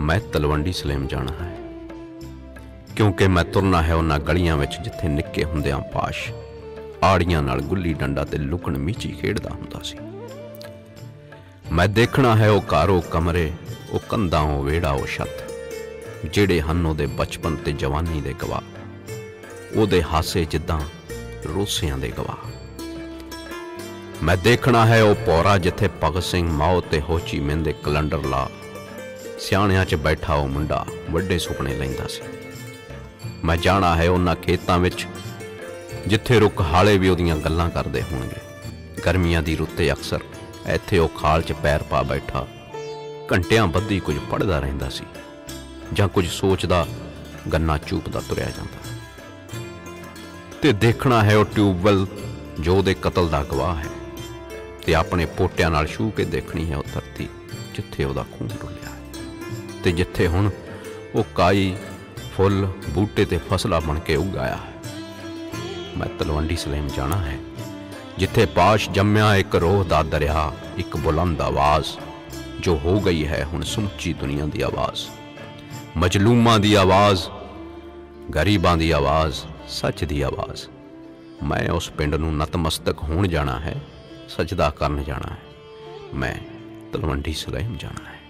ਮੈਂ ਤਲਵੰਡੀ ਸਲੇਮ ਜਾਣਾ ਹੈ। ਕਿਉਂਕਿ ਮੈਂ ਤੁਰਨਾ ਹੈ ਉਹਨਾਂ ਗਲੀਆਂ ਵਿੱਚ ਜਿੱਥੇ ਨਿੱਕੇ ਹੁੰਦਿਆਂ ਪਾਸ਼ ਆੜੀਆਂ ਨਾਲ ਗੁੱਲੀ ਡੰਡਾ ਤੇ ਲੁਕਣ ਮੀਚੀ ਖੇਡਦਾ ਹੁੰਦਾ ਸੀ। ਮੈਂ ਦੇਖਣਾ ਹੈ ਉਹ ਘਰ ਉਹ ਕਮਰੇ, ਉਹ ਕੰਧਾਂ, ਉਹ ਵਿਹੜਾ, ਉਹ ਛੱਤ, ਜਿਹੜੇ ਹਨ ਉਹਦੇ ਬਚਪਨ ਤੇ ਜਵਾਨੀ ਦੇ ਗਵਾਹ, ਉਹਦੇ ਹਾਸੇ ਜਿੱਦਾਂ ਰੋਸਿਆਂ ਦੇ ਗਵਾਹ। ਮੈਂ ਦੇਖਣਾ ਹੈ ਉਹ ਪੌਰਾ ਜਿੱਥੇ ਭਗਤ ਸਿੰਘ ਮਾਓ ਤੇ ਹੋਚੀ ਮਿੰਨ ਦੇ ਕੈਲੰਡਰ ਲਾ ਸਿਆਣਿਆਂ 'ਚ ਬੈਠਾ ਉਹ ਮੁੰਡਾ ਵੱਡੇ ਸੁਪਨੇ ਲੈਂਦਾ ਸੀ। ਮੈਂ ਜਾਣਾ ਹੈ ਉਹਨਾਂ ਖੇਤਾਂ ਵਿੱਚ, ਜਿੱਥੇ ਰੁੱਖ ਹਾਲੇ ਵੀ ਉਹਦੀਆਂ ਗੱਲਾਂ ਕਰਦੇ ਹੋਣਗੇ। ਗਰਮੀਆਂ ਦੀ ਰੁੱਤੇ ਅਕਸਰ ਇੱਥੇ ਉਹ ਖਾਲ 'ਚ ਪੈਰ ਪਾ ਬੈਠਾ, ਘੰਟਿਆਂ ਬੱਧੀ ਕੁਝ ਪੜਦਾ ਰਹਿੰਦਾ ਸੀ ਜਾਂ ਕੁਝ ਸੋਚਦਾ, ਗੰਨਾ ਚੂਪਦਾ ਤੁਰਿਆ ਜਾਂਦਾ। ਤੇ ਦੇਖਣਾ ਹੈ ਉਹ ਟਿਊਬਵੈਲ, ਜੋ ਉਹਦੇ ਕਤਲ ਦਾ ਗਵਾਹ ਹੈ, ਤੇ ਆਪਣੇ ਪੋਟਿਆਂ ਨਾਲ ਛੂ ਕੇ ਦੇਖਣੀ ਹੈ ਉਹ ਧਰਤੀ, ਜਿੱਥੇ ਉਹਦਾ ਖੂਨ ਡੁੱਲਿਆ। ਤੇ ਜਿੱਥੇ ਹੁਣ ਉਹ ਕਾਈ, ਫੁੱਲ, ਬੂਟੇ ਤੇ ਫਸਲਾ ਬਣ ਕੇ ਉਗਾਇਆ ਹੈ। ਮੈਂ ਤਲਵੰਡੀ ਸਲੇਮ ਜਾਣਾ ਹੈ, ਜਿੱਥੇ ਪਾਸ਼ ਜੰਮਿਆ ਇੱਕ ਰੋਹ ਦਾ ਦਰਿਆ, ਇੱਕ ਬੁਲੰਦ ਆਵਾਜ਼, ਜੋ ਹੋ ਗਈ ਹੈ ਹੁਣ ਸਮੁੱਚੀ ਦੁਨੀਆ ਦੀ ਆਵਾਜ਼। ਮਜਲੂਮਾਂ ਦੀ ਆਵਾਜ਼, ਗਰੀਬਾਂ ਦੀ ਆਵਾਜ਼, ਸੱਚ ਦੀ ਆਵਾਜ਼। ਮੈਂ ਉਸ ਪਿੰਡ ਨੂੰ ਨਤਮਸਤਕ ਹੋਣ ਜਾਣਾ ਹੈ ਸਜਦਾ ਕਰਨ ਜਾਣਾ ਹੈ। ਮੈਂ ਤਲਵੰਡੀ ਸਲੇਮ ਜਾਣਾ ਹੈ।